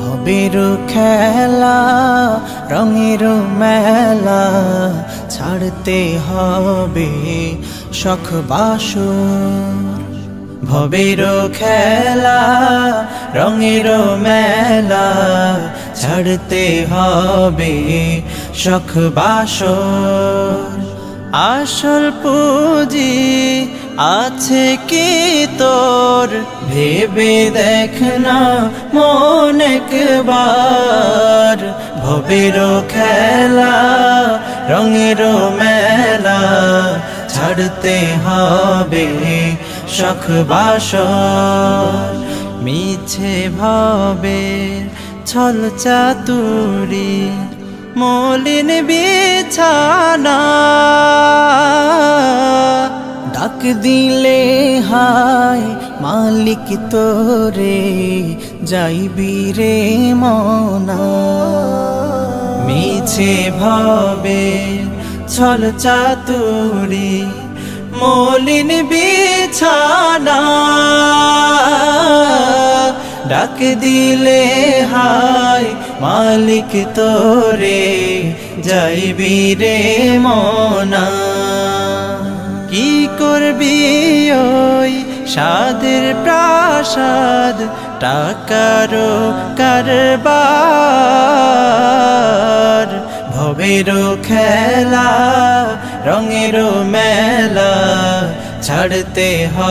হবির খেলা রঙের মেলা ছাড়তে হবে শখ বাসর ভবের খেলা রঙের মেলা ছাড়তে হবে শখ বাসর। আসল পুঁজি আছে কি তোর? ভেবে দেখ না মন একবার। ভবের খেলা রঙের মেলা ছাড়তে হবে শখ বাসর, মিছে ভাবে ছল চাতুরি, মলিন বিছানা। ডাক দিলে, হায় মালিক তোরে, যাইবি রে মনা। মিছে ভাবে ছল চাতুরি, মলিন বিছানা। ডাক দিলে, হাই মালিক তোরে, যাইবি রে মনা। কি করবি ওই সাদের প্রাসাদ টাকারও কারবার। ভবেরও খেলা, রঙেরও মেলা ছাড়তে হয়।